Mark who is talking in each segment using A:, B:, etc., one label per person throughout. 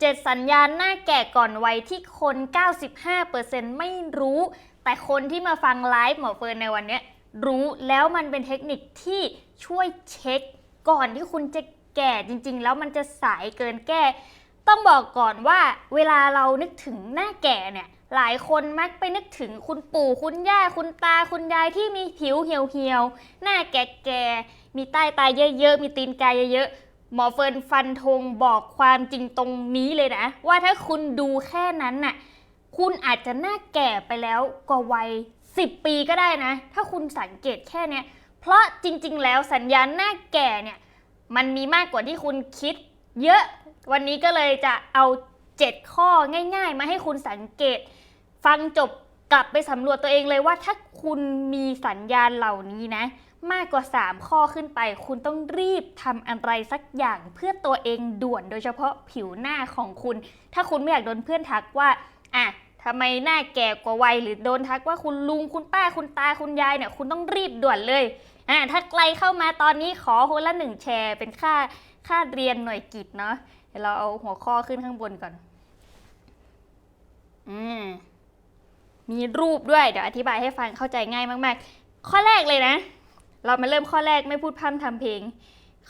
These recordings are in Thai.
A: 7 สัญญาณหน้าแก่ก่อนวัยที่คน 95%ไม่รู้ แต่คนที่มาฟังไลฟ์หมอเฟิร์นในวันนี้รู้แล้วมันเป็นเทคนิคที่ช่วยเช็คก่อนที่คุณจะแก่จริง ๆ แล้วมันจะสายเกินแก้ ต้องบอกก่อนว่าเวลาเรานึกถึงหน้าแก่เนี่ยหลายคนมักไปนึกถึงคุณปู่คุณย่าคุณตาคุณยายที่มีผิวเหี่ยวๆหน้าแก่ๆมีใต้ตาเยอะๆมีตีนกายเยอะๆ หมอเฟิร์นฟันธงบอกความจริงตรงนี้เลยนะ ว่าถ้าคุณดูแค่นั้นน่ะคุณอาจจะหน้าแก่ไปแล้วกว่าวัย 10 ปีก็ได้นะ ถ้าคุณสังเกตแค่เนี้ยเพราะจริง ๆ แล้วสัญญาณหน้าแก่เนี่ยมันมีมากกว่าที่คุณคิด เยอะวันนี้ก็เลยจะเอา 7 ข้อง่าย ๆ มาให้คุณสังเกต ฟังจบกลับไปสำรวจตัวเองเลยว่าถ้าคุณมีสัญญาณเหล่านี้นะ มากกว่า 3 ข้อขึ้นไป คุณต้องรีบทำอะไรสักอย่างเพื่อตัวเองด่วนโดยเฉพาะผิวหน้าของคุณ ถ้าคุณไม่อยากโดนเพื่อนทักว่าอะทำไมหน้าแก่กว่าวัยหรือโดนทักว่าคุณลุงคุณป้าคุณตาคุณยายเนี่ยคุณต้องรีบด่วนเลยอะถ้าไกลเข้ามาตอนนี้ขอคนละหนึ่งแชร์เป็นค่าค่าเรียนหน่วยกิจเนาะเดี๋ยวเราเอาหัวข้อขึ้นข้างบนก่อน อืมมีรูปด้วยเดี๋ยวอธิบายให้ฟังเข้าใจง่ายมาก ๆ ข้อแรกเลยนะ เรามาเริ่มข้อแรกไม่พูดพร่ำทำเพลง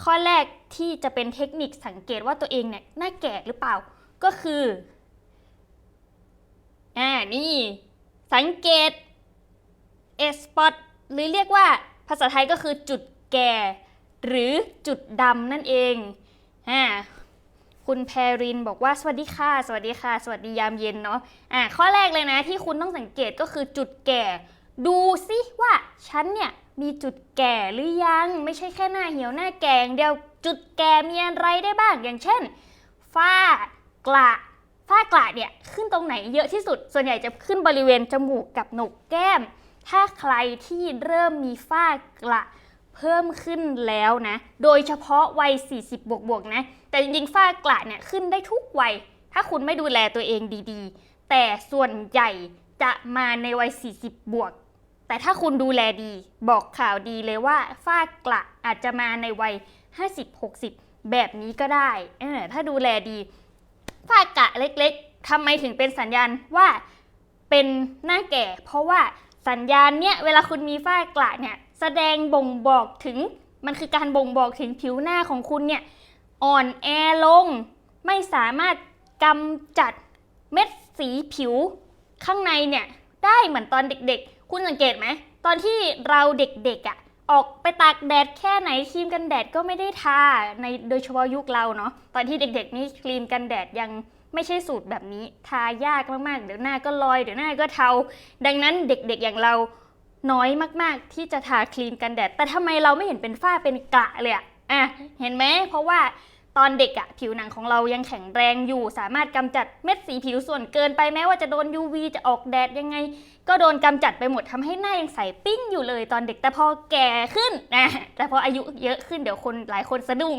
A: ข้อแรกที่จะเป็นเทคนิคสังเกตว่าตัวเองเนี่ยหน้าแก่หรือเปล่าก็คืออ่านี่สังเกตเอสปอตหรือเรียกว่าภาษาไทยก็คือจุดแก่ หรือจุดดำนั่นเองอ่าคุณแพรินบอกว่าสวัสดีค่ะ สวัสดีค่ะ สวัสดียามเย็นเนาะอ่าข้อแรกเลยนะที่คุณต้องสังเกตก็คือจุดแก่ ดูสิว่าฉันเนี่ย มีจุดแก่หรือยัง ไม่ใช่แค่หน้าเหี่ยวหน้าแก่อย่างเดียวจุดแก่มีอะไรได้บ้างอย่างเช่น ฝ้ากระฝ้ากระเนี่ยขึ้นตรงไหนเยอะที่สุด ส่วนใหญ่จะขึ้นบริเวณจมูกกับโหนกแก้ม ถ้าใครที่เริ่มมีฝ้ากระเพิ่มขึ้นแล้วนะ โดยเฉพาะวัย 40 บวกบวกนะ แต่จริงๆ ฝ้ากระเนี่ยขึ้นได้ทุกวัย ถ้าคุณไม่ดูแลตัวเองดีๆ แต่ส่วนใหญ่จะมาในวัย 40 บวก แต่ถ้าคุณดูแลดีบอกข่าวดีเลยว่าฝ้ากระอาจจะมาในวัย 50-60 แบบนี้ก็ได้ ถ้าดูแลดีฝ้ากระเล็กๆทำไมถึงเป็นสัญญาณว่าเป็นหน้าแก่ เพราะว่าสัญญาณเนี้ยเวลาคุณมีฝ้ากระเนี่ยแสดงบ่งบอกถึงมันคือการบ่งบอกถึงผิวหน้าของคุณเนี่ยอ่อนแอลง ไม่สามารถกำจัดเม็ดสีผิวข้างในเนี่ยได้เหมือนตอนเด็กๆ คุณสังเกตไหม ตอนที่เราเด็กๆอะ่ะออกไปตากแดดแค่ไหนครีมกันแดดก็ไม่ได้ทาในโดยเฉพาะยุคเราเนาะตอนที่เด็กๆนี่ครีมกันแดดยังไม่ใช่สูตรแบบนี้ทายากมากๆ เดี๋ยวหน้าก็ลอยเดี๋ยวหน้าก็เทา ดังนั้นเด็กๆอย่างเราน้อยมากๆ ที่จะทาครีมกันแดด แต่ทำไมเราไม่เห็นเป็นฝ้าเป็นกระเลยอะอะเห็นไหมเพราะว่า ตอนเด็กอะผิวหนังของเรายังแข็งแรงอยู่ สามารถกำจัดเม็ดสีผิวส่วนเกินไปแม้ว่าจะโดน UV จะออกแดดยังไง ก็โดนกำจัดไปหมดทำให้หน้ายังใสปิ้งอยู่เลยตอนเด็กแต่พอแก่ขึ้นนะแต่พออายุเยอะขึ้นเดี๋ยวคนหลายคนสะดุ้ง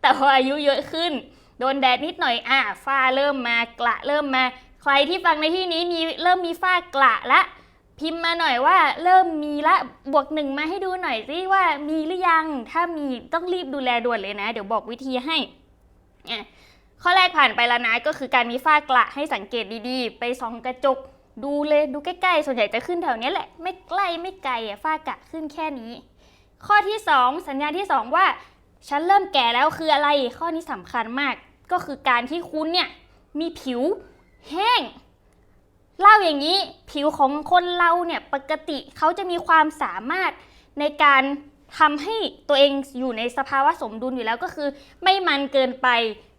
A: แต่พออายุเยอะขึ้น โดนแดดนิดหน่อยอะฝ้าเริ่มมากระเริ่มมา ใครที่ฟังในที่นี้มีเริ่มมีฝ้ากระละ พิมพ์มาหน่อยว่าเริ่มมีละบวกหนึ่งมาให้ดูหน่อยสิว่ามีหรือยัง ถ้ามีต้องรีบดูแลด่วนเลยนะ เดี๋ยวบอกวิธีให้อะข้อแรกผ่านไปแล้วนะก็คือการมีฝ้ากระให้สังเกตดีๆ ไปส่องกระจกดูเลยดูใกล้ๆ ส่วนใหญ่จะขึ้นแถวนี้แหละ ไม่ใกล้ไม่ไกลอะฝ้ากระขึ้นแค่นี้ ข้อที่ 2 สัญญาณที่ 2 ว่าฉันเริ่มแก่แล้วคืออะไร ข้อนี้สำคัญมาก ก็คือการที่คุณเนี่ยมีผิวแห้ง เล่าอย่างนี้ผิวของคนเราเนี่ยปกติเขาจะมีความสามารถในการทำให้ตัวเองอยู่ในสภาวะสมดุลอยู่แล้วก็คือ ไม่มันเกินไป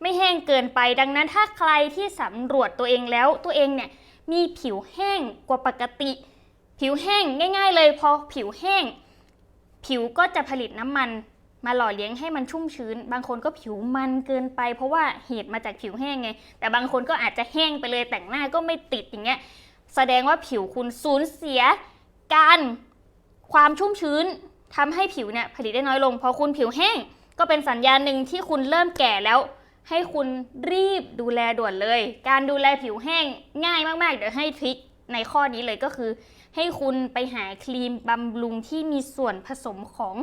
A: ไม่แห้งเกินไป ดังนั้นถ้าใครที่สำรวจตัวเองแล้วตัวเองเนี่ยมีผิวแห้งกว่าปกติ ผิวแห้งง่าย ๆ เลยพอผิวแห้ง ผิวก็จะผลิตน้ำมัน มาหล่อเลี้ยงให้มันชุ่มชื้น บางคนก็ผิวมันเกินไป เพราะว่าเหตุมาจากผิวแห้งไง แต่บางคนก็อาจจะแห้งไปเลยแต่งหน้าก็ไม่ติดอย่างเงี้ย แสดงว่าผิวคุณสูญเสียการความชุ่มชื้นทำให้ผิวเนี่ยผลิตได้น้อยลง พอคุณผิวแห้งก็เป็นสัญญาณหนึ่งที่คุณเริ่มแก่แล้ว ให้คุณรีบดูแลด่วนเลย การดูแลผิวแห้งง่ายมากๆ เดี๋ยวให้ทริคในข้อนี้เลยก็คือ ให้คุณไปหาครีมบำรุงที่มีส่วนผสมของ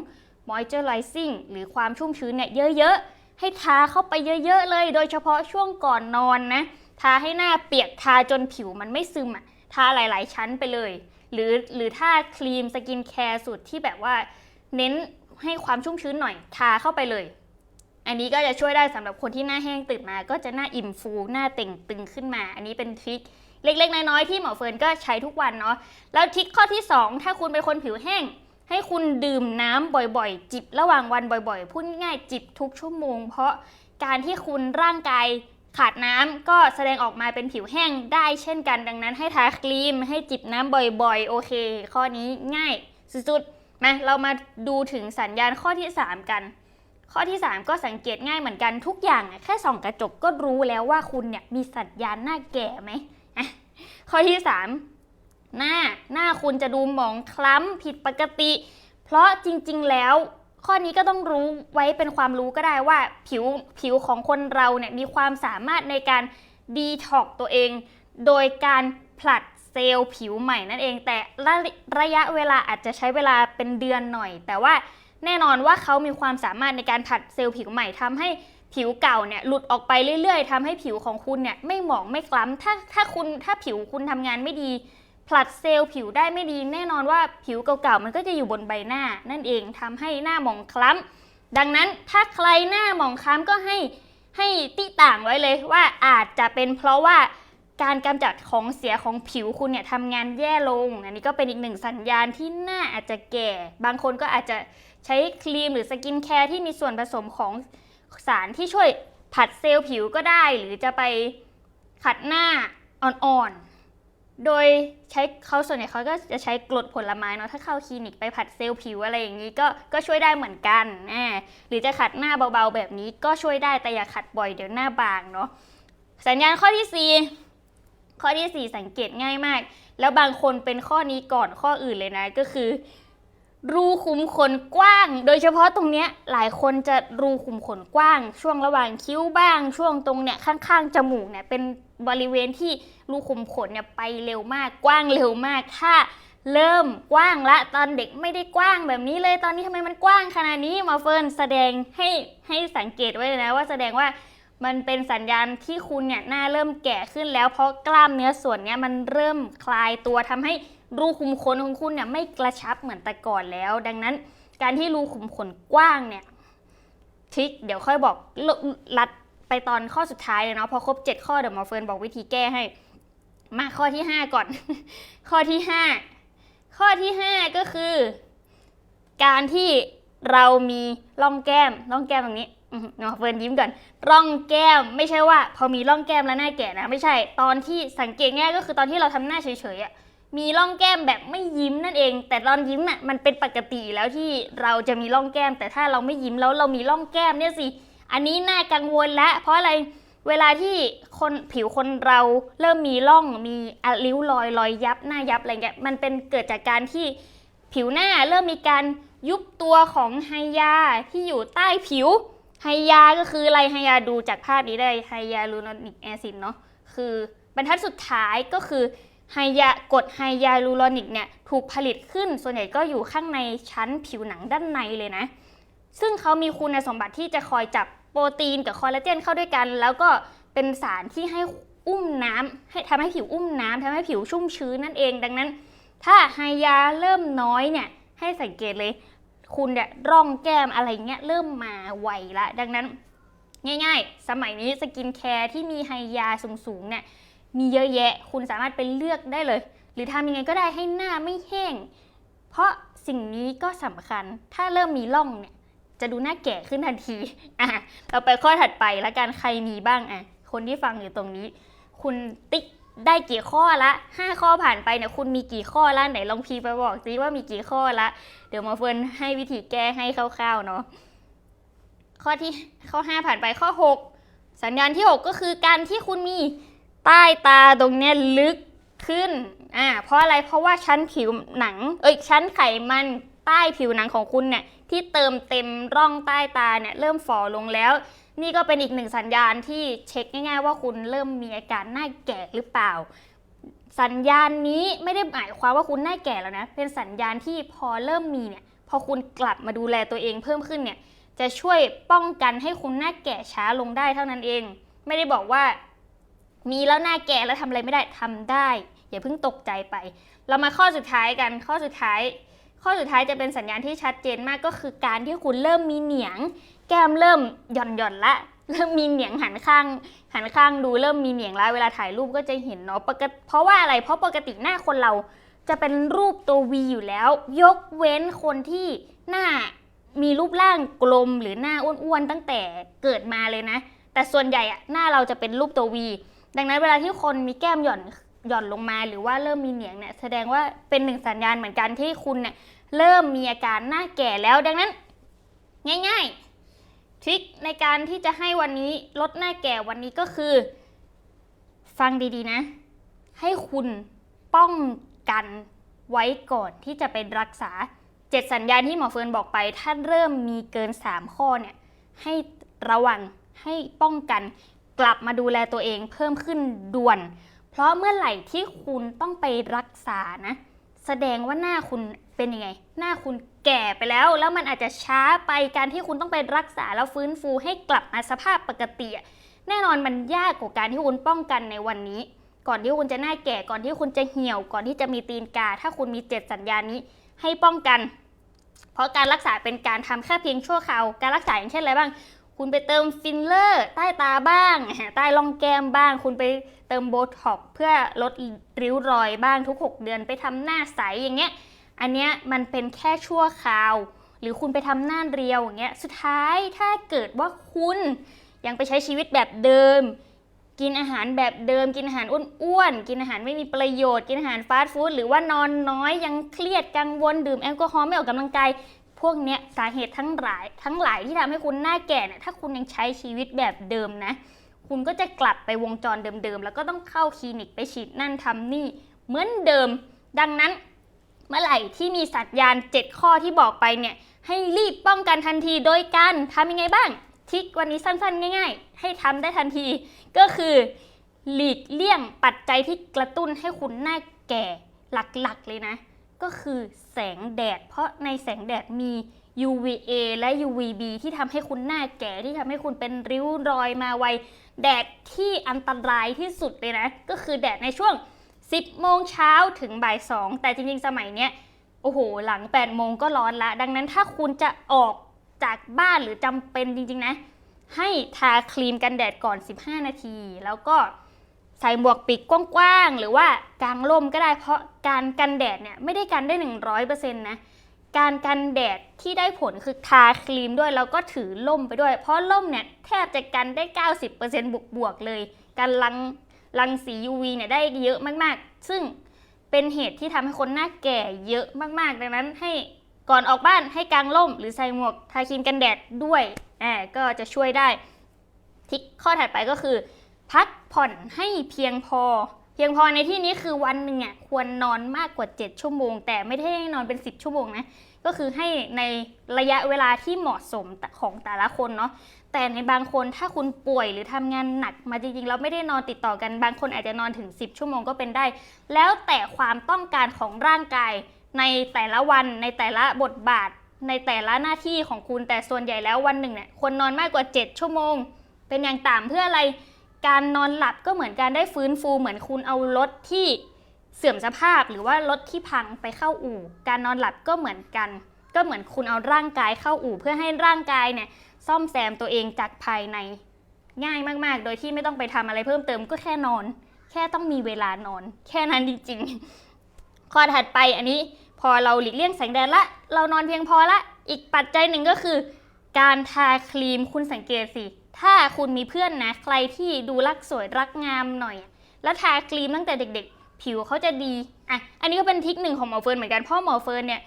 A: moisturizing หรือความชุ่มชื้นเนี่ยเยอะๆ ให้ทาเข้าไปเยอะๆเลย โดยเฉพาะช่วงก่อนนอนนะ ทาให้หน้าเปียกทาจนผิวมันไม่ซึมอะทาหลายๆชั้นไปเลย หรือหรือถ้าครีมสกินแคร์สูตรที่แบบว่าเน้นให้ความชุ่มชื้นหน่อยทาเข้าไปเลย อันนี้ก็จะช่วยได้สำหรับคนที่หน้าแห้งตื่นมา ก็จะหน้าอิ่มฟูหน้าเต่งตึงขึ้นมา อันนี้เป็นทริคเล็กๆ น้อยๆที่หมอเฟิร์นก็ใช้ทุกวันเนาะแล้วทริคข้อที่ 2 ถ้าคุณเป็นคนผิวแห้ง ให้คุณดื่มน้ำบ่อยๆ จิบระหว่างวันบ่อยๆ พูดง่ายๆจิบทุกชั่วโมง เพราะการที่คุณร่างกายขาดน้ำก็แสดงออกมาเป็นผิวแห้งได้เช่นกันดังนั้นให้ทาครีม ให้จิบน้ำบ่อยๆ โอเค ข้อนี้ง่ายสุดๆมาเรามาดูถึงสัญญาณข้อที่ 3 กัน ข้อที่ 3 ก็สังเกตง่ายเหมือนกันทุกอย่างแค่ส่องกระจกก็รู้แล้วว่าคุณเนี่ยมีสัญญาณหน้าแก่ไหมข้อที่ 3 หน้าหน้าคุณจะดูหมองคล้ำผิดปกติ เพราะจริงๆแล้ว ข้อนี้ก็ต้องรู้ไว้เป็นความรู้ก็ได้ว่าผิวผิวของคนเราเนี่ยมีความสามารถในการดีท็อกตัวเอง โดยการผลัดเซลล์ผิวใหม่นั่นเอง แต่ระระยะเวลาอาจจะใช้เวลาเป็นเดือนหน่อย แต่ว่าแน่นอนว่าเขามีความสามารถในการผลัดเซลล์ผิวใหม่ทำให้ผิวเก่าเนี่ยหลุดออกไปเรื่อยๆทำให้ผิวของคุณเนี่ยไม่หมองไม่คล้ำถ้าถ้าคุณถ้าผิวคุณทำงานไม่ดี ผลัดเซลล์ผิวได้ไม่ดี แน่นอนว่าผิวเก่าๆมันก็จะอยู่บนใบหน้า นั่นเองทำให้หน้าหมองคล้ำดังนั้นถ้าใครหน้าหมองคล้ำก็ให้ให้ติต่างไว้เลยว่าอาจจะเป็นเพราะว่าการกำจัดของเสียของผิวคุณเนี่ยทำงานแย่ลง อันนี้ก็เป็นอีกหนึ่งสัญญาณที่หน้าอาจจะแก่ บางคนก็อาจจะใช้ครีมหรือสกินแคร์ที่มีส่วนผสมของสารที่ช่วยผัดเซลล์ผิวก็ได้ หรือจะไปขัดหน้าอ่อนๆ โดยใช้เขาส่วนใหญ่เขาก็จะใช้กรดผลไม้เนาะถ้าเข้าคลินิกไปผัดเซลล์ผิวอะไรอย่างนี้ก็ก็ช่วยได้เหมือนกันอ่าหรือจะขัดหน้าเบาๆแบบนี้ก็ช่วยได้แต่อย่าขัดบ่อยเดี๋ยวหน้าบางเนาะสัญญาณข้อที่ 4 ข้อที่ 4 สังเกตง่ายมาก แล้วบางคนเป็นข้อนี้ก่อนข้ออื่นเลยนะก็คือ รูขุมขนกว้าง โดยเฉพาะตรงเนี้ยหลายคนจะรูขุมขนกว้าง ช่วงระหว่างคิ้วบ้าง ช่วงตรงเนี้ยข้างๆจมูกเนี่ยเป็น บริเวณที่รูขุมขนเนี่ยไปเร็วมากกว้างเร็วมาก ถ้าเริ่มกว้างละตอนเด็กไม่ได้กว้างแบบนี้เลยตอนนี้ทำไมมันกว้างขนาดนี้มาเฟิร์นแสดงให้ให้สังเกตไว้เลยนะว่าแสดงว่ามันเป็นสัญญาณที่คุณเนี่ยหน้าเริ่มแก่ขึ้นแล้วเพราะกล้ามเนื้อส่วนเนี้ยมันเริ่มคลายตัวทำให้รูขุมขนของคุณเนี่ยไม่กระชับเหมือนแต่ก่อนแล้ว ดังนั้นการที่รูขุมขนกว้างเนี่ยทริคเดี๋ยวค่อยบอกลลัด ไปตอนข้อสุดท้ายเลยเนาะพอครบ 7 ข้อเดี๋ยวหมอเฟิร์นบอกวิธีแก้ให้ มาข้อที่ 5 ก่อน ข้อที่ 5 ข้อที่ 5 ก็คือ การที่เรามีร่องแก้มร่องแก้มตรงนี้หมอเฟิร์นยิ้มก่อน ร่องแก้มไม่ใช่ว่า พอมีร่องแก้มแล้วหน้าแก่นะไม่ใช่ตอนที่สังเกตง่ายก็คือตอนที่เราทำหน้าเฉยๆอะมีร่องแก้มแบบไม่ยิ้มนั่นเอง แต่ตอนยิ้มน่ะมันเป็นปกติแล้วที่เราจะมีร่องแก้ม แต่ถ้าเราไม่ยิ้มแล้วเรามีร่องแก้มเนี่ยสิ อันนี้น่ากังวลแล้วเพราะอะไรเวลาที่คนผิวคนเราเริ่มมีร่องมีริ้วรอยรอยยับหน้ายับอะไรเงี้ยมันเป็นเกิดจากการที่ผิวหน้าเริ่มมีการยุบตัวของไฮยาที่อยู่ใต้ผิวไฮยาก็คืออะไรไฮยาดูจากภาพนี้ได้ไฮยาลูโนนิกแอซิดเนาะคือบรรทัดสุดท้ายก็คือไฮยากรดไฮยาลูโรนิกเนี่ยถูกผลิตขึ้นส่วนใหญ่ก็อยู่ข้างในชั้นผิวหนังด้านในเลยนะ ซึ่งเขามีคุณสมบัติที่จะคอยจับ โปรตีนกับคอลลาเจนเข้าด้วยกัน แล้วก็เป็นสารที่ให้อุ้มน้ำให้ทำให้ผิวอุ้มน้ำทำให้ผิวชุ่มชื้นนั่นเอง ดังนั้น ถ้าไฮยาเริ่มน้อยเนี่ยให้สังเกตเลย คุณเนี่ยร่องแก้มอะไรเงี้ยเริ่มมาไวละดังนั้น ง่าย ๆ สมัยนี้สกินแคร์ที่มีไฮยาสูงๆเนี่ยมีเยอะแยะ คุณสามารถไปเลือกได้เลย หรือทำยังไงก็ได้ให้หน้าไม่แห้ง เพราะสิ่งนี้ก็สำคัญ ถ้าเริ่มมีร่องเนี่ย จะดูหน้าแก่ขึ้นทันทีอะเราไปข้อถัดไปแล้วกันใครมีบ้างอะคนที่ฟังอยู่ตรงนี้ คุณติ๊กได้กี่ข้อละห้าข้อผ่านไปเนี่ยคุณมีกี่ข้อละไหนลองพีไปบอกซิว่ามีกี่ข้อละ เดี๋ยวมาเฟิร์นให้วิธีแก้ให้คร่าวๆเนาะข้อที่ข้อ5ผ่านไปข้อ6สัญญาณที่6ก็คือการที่คุณมีใต้ตาตรงเนี้ยลึกขึ้น อ่า เพราะอะไร เพราะว่าชั้นผิวหนัง เอ้ย ชั้นไขมัน ใต้ผิวหนังของคุณเนี่ยที่เติมเต็มร่องใต้ตาเนี่ยเริ่มฝ่อลงแล้ว นี่ก็เป็นอีกหนึ่งสัญญาณที่เช็คง่ายๆว่าคุณเริ่มมีอาการหน้าแก่หรือเปล่า สัญญาณนี้ไม่ได้หมายความว่าคุณหน้าแก่แล้วนะเป็นสัญญาณที่พอเริ่มมีเนี่ยพอคุณกลับมาดูแลตัวเองเพิ่มขึ้นเนี่ยจะช่วยป้องกันให้คุณหน้าแก่ช้าลงได้เท่านั้นเอง ไม่ได้บอกว่า มีแล้วหน้าแก่แล้วทำอะไรไม่ได้ทำได้ อย่าเพิ่งตกใจไป เรามาข้อสุดท้ายกันข้อสุดท้าย ข้อสุดท้ายจะเป็นสัญญาณที่ชัดเจนมากก็คือการที่คุณเริ่มมีเหนียง แก้มเริ่มหย่อนหย่อนละเริ่มมีเหนียงหันข้างหันข้างดูเริ่มมีเหนียงและเวลาถ่ายรูปก็จะเห็นเนาะปกติเพราะว่าอะไรเพราะปกติหน้าคนเราจะเป็นรูปตัววีอยู่แล้ว ยกเว้นคนที่หน้ามีรูปร่างกลมหรือหน้าอ้วนๆตั้งแต่เกิดมาเลยนะ แต่ส่วนใหญ่อะหน้าเราจะเป็นรูปตัววี ดังนั้นเวลาที่คนมีแก้มหย่อน หย่อนลงมาหรือว่าเริ่มมีเหนียงเนี่ยแสดงว่าเป็นหนึ่งสัญญาณเหมือนกันที่คุณเนี่ยเริ่มมีอาการหน้าแก่แล้วดังนั้น ง่ายๆทริคในการที่จะให้วันนี้ลดหน้าแก่วันนี้ก็คือ ฟังดีๆนะ ให้คุณป้องกันไว้ก่อนที่จะไปรักษาเจ็ดสัญญาณที่หมอเฟิร์นบอกไป ถ้าเริ่มมีเกิน 3 ข้อเนี่ยให้ระวังให้ป้องกันกลับมาดูแลตัวเองเพิ่มขึ้นด่วน เพราะเมื่อไหร่ที่คุณต้องไปรักษานะ แสดงว่าหน้าคุณเป็นยังไง หน้าคุณแก่ไปแล้ว แล้วมันอาจจะช้าไปการที่คุณต้องไปรักษาแล้วฟื้นฟูให้กลับมาสภาพปกติ แน่นอนมันยากกว่าการที่คุณป้องกันในวันนี้ ก่อนที่คุณจะหน้าแก่ก่อนที่คุณจะเหี่ยว ก่อนที่จะมีตีนกา ถ้าคุณมีเจ็ดสัญญาณนี้ให้ป้องกัน เพราะการรักษาเป็นการทำแค่เพียงชั่วคราวการรักษาอย่างเช่นอะไรบ้าง คุณไปเติมฟิลเลอร์ใต้ตาบ้าง ใต้ร่องแก้มบ้าง คุณไปเติมโบท็อกเพื่อลดริ้วรอยบ้างทุก 6 เดือนไปทำหน้าใสอย่างเงี้ย อันเนี้ยมันเป็นแค่ชั่วคราว หรือคุณไปทำหน้าเรียวอย่างเงี้ย สุดท้ายถ้าเกิดว่าคุณยังไปใช้ชีวิตแบบเดิม กินอาหารแบบเดิม กินอาหารอ้วนๆ กินอาหารไม่มีประโยชน์ กินอาหารฟาสต์ฟู้ดหรือว่านอนน้อยยังเครียดกังวลดื่มแอลกอฮอล์ไม่ออกกำลังกาย พวกเนี้ยสาเหตุทั้งหลายทั้งหลายที่ทำให้คุณหน้าแก่เนี่ยถ้าคุณยังใช้ชีวิตแบบเดิมนะ คุณก็จะกลับไปวงจรเดิมๆ แล้วก็ต้องเข้าคลินิกไปฉีดนั่นทำนี่เหมือนเดิม ดังนั้นเมื่อไหร่ที่มีสัญญาณ 7 ข้อที่บอกไปเนี่ยให้รีบป้องกันทันทีโดยการทำยังไงบ้างทิกวันนี้สั้นๆ ง่าย ๆ ให้ทำได้ทันทีก็คือหลีกเลี่ยงปัจจัยที่กระตุ้นให้คุณหน้าแก่หลักๆเลยนะ ก็คือแสงแดด เพราะในแสงแดดมี UVA และ UVB ที่ทำให้คุณหน้าแก่ที่ทำให้คุณเป็นริ้วรอยมาไว แดดที่อันตรายที่สุดเลยนะ ก็คือแดดในช่วง 10 โมงเช้าถึงบ่าย 2 แต่จริงๆ สมัยเนี้ย โอ้โห หลัง 8 โมงก็ร้อนละ ดังนั้นถ้าคุณจะออกจากบ้านหรือจำเป็นจริงๆ นะ ให้ทาครีมกันแดดก่อน 15 นาที แล้วก็ ใส่หมวกปีกกว้างๆ หรือว่ากางร่มก็ได้เพราะการกันแดดเนี่ยไม่ได้กันได้ 100%นะการกันแดดที่ได้ผลคือทาครีมด้วยแล้วก็ถือล่มไปด้วย เพราะล่มเนี่ยแทบจะกันได้ 90%บวกบวกๆเลยการรังรังสี UV เนี่ยได้เยอะมากๆ ซึ่งเป็นเหตุที่ทำให้คนหน้าแก่เยอะมากๆ ดังนั้นให้ก่อนออกบ้านให้กางร่ม หรือใส่หมวกทาครีมกันแดดด้วยอ่าก็จะช่วยได้ทิกข้อถัดไปก็คือ พักผ่อนให้เพียงพอ เพียงพอในที่นี้คือวันหนึ่งอะควรนอนมากกว่า 7 ชั่วโมง แต่ไม่ได้ให้นอนเป็น 10 ชั่วโมงนะก็คือให้ในระยะเวลาที่เหมาะสมของแต่ละคนเนาะแต่ในบางคนถ้าคุณป่วยหรือทำงานหนักมาจริงๆแล้วไม่ได้นอนติดต่อกันบางคนอาจจะนอนถึง 10 ชั่วโมงก็เป็นได้ แล้วแต่ความต้องการของร่างกายในแต่ละวันในแต่ละบทบาทในแต่ละหน้าที่ของคุณแต่ส่วนใหญ่แล้ววันหนึ่งเนี่ยควรนอนมากกว่า 7 ชั่วโมง เป็นอย่างต่ำเพื่ออะไร การนอนหลับก็เหมือนการได้ฟื้นฟู เหมือนคุณเอารถที่เสื่อมสภาพหรือว่ารถที่พังไปเข้าอู่ การนอนหลับก็เหมือนกัน ก็เหมือนคุณเอาร่างกายเข้าอู่ เพื่อให้ร่างกายเนี่ยซ่อมแซมตัวเองจากภายในง่ายมาก ๆ โดยที่ไม่ต้องไปทำอะไรเพิ่มเติมก็แค่นอน แค่ต้องมีเวลานอน แค่นั้นจริงๆข้อถัดไปอันนี้พอเราหลีกเลี่ยงแสงแดดละ เรานอนเพียงพอละ อีกปัจจัยหนึ่งก็คือ การทาครีมคุณสังเกตสิ ถ้าคุณมีเพื่อนนะ ใครที่ดูรักสวยรักงามหน่อย แล้วทาครีมตั้งแต่เด็ก ๆ ผิวเขาจะดีอะอันนี้ก็เป็นทิคหนึ่งของหมอเฟิร์นเหมือนกันพราะหมอเฟิร์นเนี่ย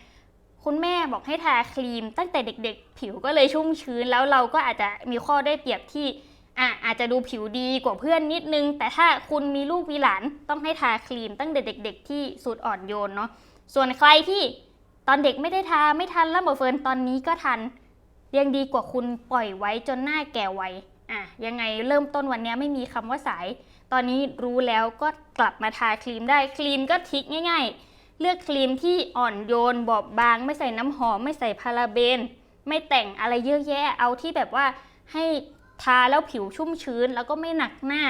A: คุณแม่บอกให้ทาครีมตั้งแต่เด็ก ๆ ผิวก็เลยชุ่มชื้น แล้วเราก็อาจจะมีข้อได้เปรียบที่อะอาจจะดูผิวดีกว่าเพื่อนนิดนึง แต่ถ้าคุณมีลูกมีหลานต้องให้ทาครีมตั้งแต่เด็ก ๆ ที่สูตรอ่อนโยนเนาะส่วนใครที่ตอนเด็กไม่ได้ทาไม่ทันแล้วหมอเฟิร์นตอนนี้ก็ทัน ยังดีกว่าคุณปล่อยไว้จนหน้าแก่ไวอะยังไงเริ่มต้นวันนี้ไม่มีคำว่าสาย ตอนนี้รู้แล้วก็กลับมาทาครีมได้ครีมก็ทิกง่าย ๆ เลือกครีมที่อ่อนโยนบอบบาง ไม่ใส่น้ำหอม ไม่ใส่พาราเบน ไม่แต่งอะไรเยอะแยะเอาที่แบบว่าให้ทาแล้วผิวชุ่มชื้นแล้วก็ไม่หนักหน้า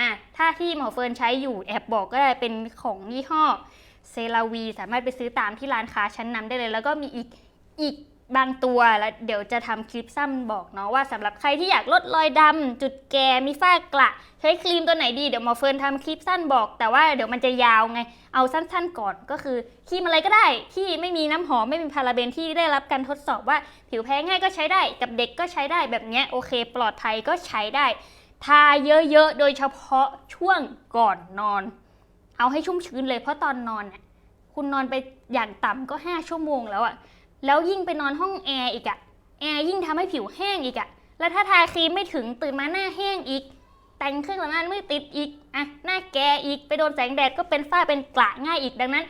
A: อะถ้าที่หมอเฟิร์นใช้อยู่แอบบอกก็ได้เป็นของยี่ห้อเซราวีสามารถไปซื้อตามที่ร้านค้าชั้นนำได้เลย แล้วก็มีอีกอีก บางตัวแล้วเดี๋ยวจะทำคลิปซ้ำบอกเนาะว่าสำหรับใครที่อยากลดรอยดำจุดแก่มีฝ้ากระใช้ครีมตัวไหนดีเดี๋ยวหมอเฟิร์นทำคลิปสั้นบอก แต่ว่าเดี๋ยวมันจะยาวไง เอาสั้นๆก่อนก็คือครีมอะไรก็ได้ ที่ไม่มีน้ำหอมไม่มีพาราเบนที่ได้รับการทดสอบว่า ผิวแพ้ง่ายก็ใช้ได้กับเด็กก็ใช้ได้แบบเนี้ยโอเค ปลอดภัยก็ใช้ได้ ทาเยอะๆโดยเฉพาะช่วงก่อนนอน เอาให้ชุ่มชื้นเลยเพราะตอนนอนน่ะคุณนอนไปอย่างต่ำก็ 5 ชั่วโมงแล้วอะ แล้วยิ่งไปนอนห้องแอร์อีกอะแอร์ยิ่งทำให้ผิวแห้งอีกอะแล้วถ้าทาครีมไม่ถึงตื่นมาหน้าแห้งอีก แต่งเครื่องสำอางไม่ติดอีกอะหน้าแกอีกไปโดนแสงแดดก็เป็นฝ้าเป็นกระง่ายอีกดังนั้น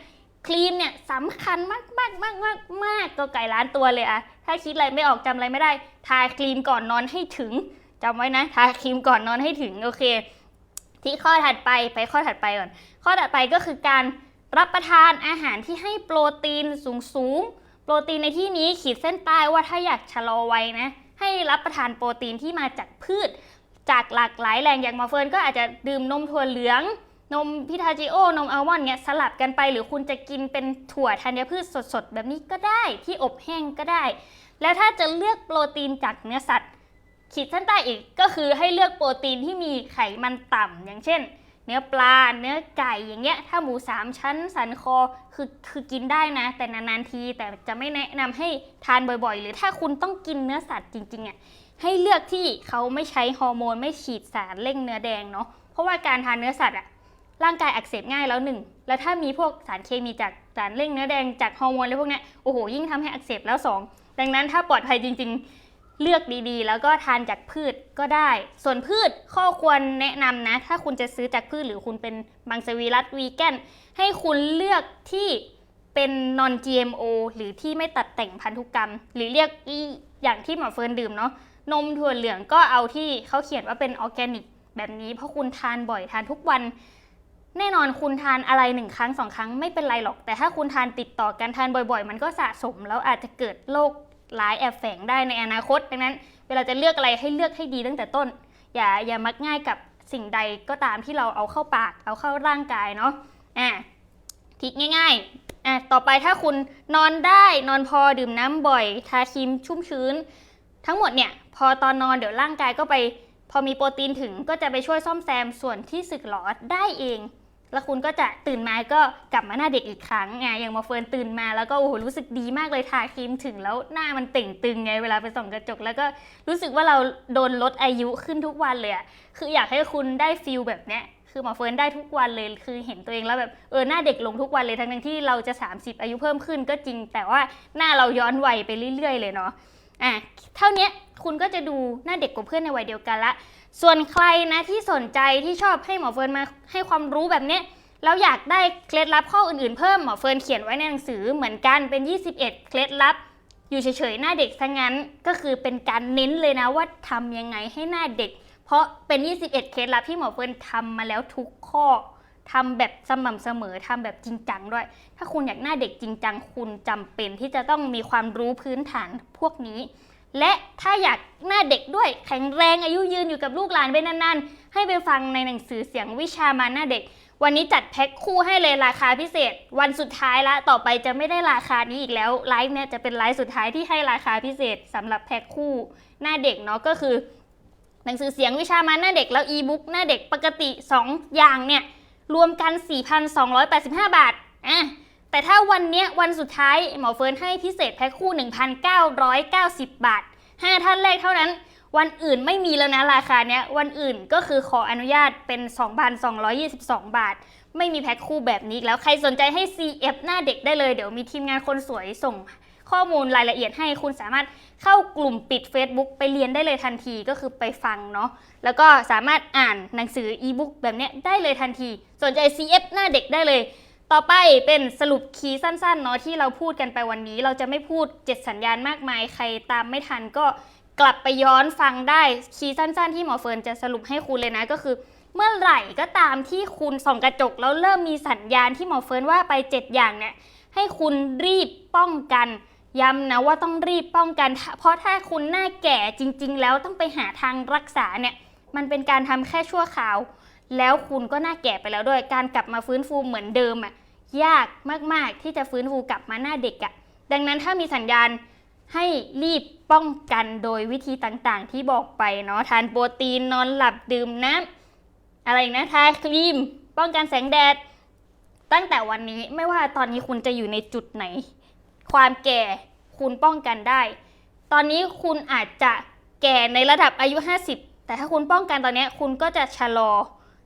A: ครีมเนี่ยสำคัญมากมากมากมากมากก็ไก่ล้านตัวเลยอะถ้าคิดอะไรไม่ออกจำอะไรไม่ได้ ทาครีมก่อนนอนให้ถึงจำไว้นะ ทาครีมก่อนนอนให้ถึงโอเค ที่ข้อถัดไปไปข้อถัดไปก่อน ข้อถัดไปก็คือการรับประทานอาหารที่ให้โปรตีนสูงสูงๆ โปรตีนในที่นี้ขีดเส้นใต้ว่าถ้าอยากชะลอวัยนะ ให้รับประทานโปรตีนที่มาจากพืช จากหลากหลายแหล่งอย่างมาเฟิร์นก็อาจจะดื่มนมถั่วเหลือง นมพิทาจิโอ นมอัลมอนด์เงี้ยสลับกันไป หรือคุณจะกินเป็นถั่วธัญพืชสดๆ แบบนี้ก็ได้ที่อบแห้งก็ได้ แล้วถ้าจะเลือกโปรตีนจากเนื้อสัตว์ ขีดเส้นใต้อีกก็คือให้เลือกโปรตีนที่มีไขมันต่ำอย่างเช่น เนื้อปลา เนื้อไก่อย่างเงี้ย ถ้าหมูสามชั้นสันคอคือคือกินได้นะ แต่นานๆทีแต่จะไม่แนะนำให้ทานบ่อยๆ หรือถ้าคุณต้องกินเนื้อสัตว์จริงๆอะให้เลือกที่เขาไม่ใช้ฮอร์โมนไม่ฉีดสารเร่งเนื้อแดงเนาะเพราะว่าการทานเนื้อสัตว์อะร่างกายอักเสบง่ายแล้วหนึ่งแล้วถ้ามีพวกสารเคมีจากสารเร่งเนื้อแดงจากฮอร์โมนอะไรพวกเนี้ยโอ้โหยิ่งทำให้อักเสบแล้วสองดังนั้นถ้าปลอดภัยจริง ๆ เลือกดีๆ แล้วก็ทานจากพืชก็ได้ ส่วนพืชข้อควรแนะนำนะ ถ้าคุณจะซื้อจากพืชหรือคุณเป็นมังสวิรัตวีแกนให้คุณเลือกที่เป็น non GMO หรือที่ไม่ตัดแต่งพันธุกรรม หรือเรียกอีอย่างที่หมอเฟิร์นดื่มเนาะนมถั่วเหลืองก็เอาที่เขาเขียนว่าเป็นออร์แกนิกแบบนี้เพราะคุณทานบ่อยทานทุกวัน แน่นอนคุณทานอะไรหนึ่งครั้งสองครั้งไม่เป็นไรหรอก แต่ถ้าคุณทานติดต่อกันทานบ่อย ๆ มันก็สะสมแล้วอาจจะเกิดโรค ร้ายแอบแฝงได้ในอนาคต ดังนั้น เวลาจะเลือกอะไรให้เลือกให้ดีตั้งแต่ต้น อย่าอย่ามักง่ายกับสิ่งใดก็ตามที่เราเอาเข้าปาก เอาเข้าร่างกายเนาะอะทิกง่ายๆอะต่อไปถ้าคุณนอนได้นอนพอดื่มน้ำบ่อย ทาครีมชุ่มชื้น ทั้งหมดเนี่ยพอตอนนอนเดี๋ยวร่างกายก็ไป พอมีโปรตีนถึงก็จะไปช่วยซ่อมแซมส่วนที่สึกหรอได้เอง แล้วคุณก็จะตื่นมาก็กลับมาหน้าเด็กอีกครั้งไงอย่างมาเฟิร์นตื่นมาแล้วก็โอ้โหรู้สึกดีมากเลยทาครีมถึงแล้วหน้ามันเต่งตึงไงเวลาไปส่องกระจก แล้วก็รู้สึกว่าเราโดนลดอายุขึ้นทุกวันเลยอะคืออยากให้คุณได้ฟิลแบบเนี้ยคือหมอเฟิร์นได้ทุกวันเลยคือเห็นตัวเองแล้วแบบเออหน้าเด็กลงทุกวันเลยทั้งที่เราจะ 30 อายุเพิ่มขึ้นก็จริง แต่ว่าหน้าเราย้อนวัยไปเรื่อย ๆ เลยเนาะอะเท่านี้คุณก็จะดูหน้าเด็กกว่าเพื่อนในวัยเดียวกันละ ส่วนใครนะที่สนใจที่ชอบให้หมอเฟิร์นมาให้ความรู้แบบเนี้ยแล้วอยากได้เคล็ดลับข้ออื่นๆเพิ่มหมอเฟิร์นเขียนไว้ในหนังสือเหมือนกันเป็น 21 เคล็ดลับ อยู่เฉยๆหน้าเด็กซะงั้นก็คือเป็นการเน้นเลยนะว่าทำยังไงให้หน้าเด็ก เพราะเป็น 21 เคล็ดลับที่หมอเฟิร์นทำมาแล้วทุกข้อทำแบบสม่ำเสมอทำแบบจริงจังด้วย ถ้าคุณอยากหน้าเด็กจริงจังคุณจำเป็นที่จะต้องมีความรู้พื้นฐานพวกนี้ และถ้าอยากหน้าเด็กด้วยแข็งแรงอายุยืนอยู่กับลูกหลานไปนานๆ ให้ไปฟังในหนังสือเสียงวิชามาหน้าเด็ก วันนี้จัดแพ็คคู่ให้เลยราคาพิเศษ วันสุดท้ายละต่อไปจะไม่ได้ราคานี้อีกแล้วไลฟ์เนี่ยจะเป็นไลฟ์สุดท้ายที่ให้ราคาพิเศษสำหรับแพ็คคู่หน้าเด็กเนาะก็คือ หนังสือเสียงวิชามาหน้าเด็กแล้วอีบุ๊กหน้าเด็กปกติ 2 อย่างเนี่ยรวมกัน 4,285 บาทอะ แต่ถ้าวันเนี้ยวันสุดท้ายหมอเฟิร์นให้พิเศษแพ็คคู่ 1,990 บาท 5 ท่านแรกเท่านั้น วันอื่นไม่มีแล้วนะราคาเนี้ยวันอื่นก็คือขออนุญาตเป็น 2,222 บาท ไม่มีแพ็คคู่แบบนี้แล้วใครสนใจให้ CF หน้าเด็กได้เลย เดี๋ยวมีทีมงานคนสวยส่งข้อมูลรายละเอียดให้คุณสามารถเข้ากลุ่มปิด Facebook ไปเรียนได้เลยทันทีก็คือไปฟังเนาะแล้วก็สามารถอ่านหนังสืออีบุ๊กแบบเนี้ยได้เลยทันที สนใจ CF หน้าเด็กได้เลย ต่อไปเป็นสรุปคีย์สั้นๆเนาะที่เราพูดกันไปวันนี้ เราจะไม่พูด 7 สัญญาณมากมาย ใครตามไม่ทันก็กลับไปย้อนฟังได้คีย์สั้น ๆ ที่หมอเฟิร์นจะสรุปให้คุณเลยนะก็คือ เมื่อไหร่ก็ตามที่คุณส่องกระจกแล้วเริ่มมีสัญญาณที่หมอเฟิร์นว่าไป 7 อย่างเนี่ยให้คุณรีบป้องกันย้ำนะว่าต้องรีบป้องกัน เพราะถ้าคุณหน้าแก่จริง ๆ แล้วต้องไปหาทางรักษาเนี่ยมันเป็นการทำแค่ชั่วคราว แล้วคุณก็หน้าแก่ไปแล้วด้วย การกลับมาฟื้นฟูเหมือนเดิมอะยากมากๆที่จะฟื้นฟูกลับมาหน้าเด็กอะดังนั้นถ้ามีสัญญาณให้รีบป้องกันโดยวิธีต่างๆ ที่บอกไปเนาะทานโปรตีนนอนหลับดื่มน้ำอะไรนะทาครีม ป้องกันแสงแดด ตั้งแต่วันนี้ไม่ว่าตอนนี้คุณจะอยู่ในจุดไหน ความแก่คุณป้องกันได้ ตอนนี้คุณอาจจะแก่ในระดับอายุ 50 แต่ถ้าคุณป้องกันตอนนี้คุณก็จะชะลอ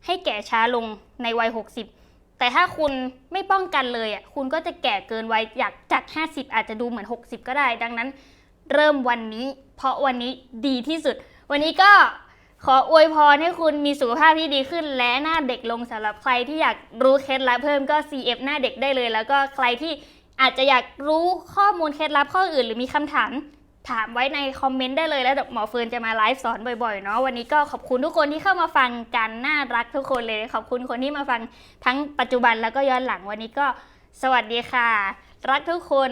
A: ให้แก่ช้าลงในวัย 60 แต่ถ้าคุณไม่ป้องกันเลยอะคุณก็จะแก่เกินวัยอยากจาก 50 อาจจะดูเหมือน 60 ก็ได้ ดังนั้นเริ่มวันนี้ เพราะวันนี้ดีที่สุด วันนี้ก็ขออวยพรให้คุณมีสุขภาพที่ดีขึ้น และหน้าเด็กลงสำหรับใครที่อยากรู้เคล็ดลับเพิ่มก็ CF หน้าเด็กได้เลย แล้วก็ใครที่อาจจะอยากรู้ข้อมูลเคล็ดลับข้ออื่น หรือมีคำถาม ถามไว้ในคอมเมนต์ได้เลยแล้วหมอเฟิร์นจะมาไลฟ์สอนบ่อยๆเนาะวันนี้ก็ขอบคุณทุกคนที่เข้ามาฟังกันน่ารักทุกคนเลย ขอบคุณคนที่มาฟังทั้งปัจจุบันแล้วก็ย้อนหลังวันนี้ก็สวัสดีค่ะ รักทุกคน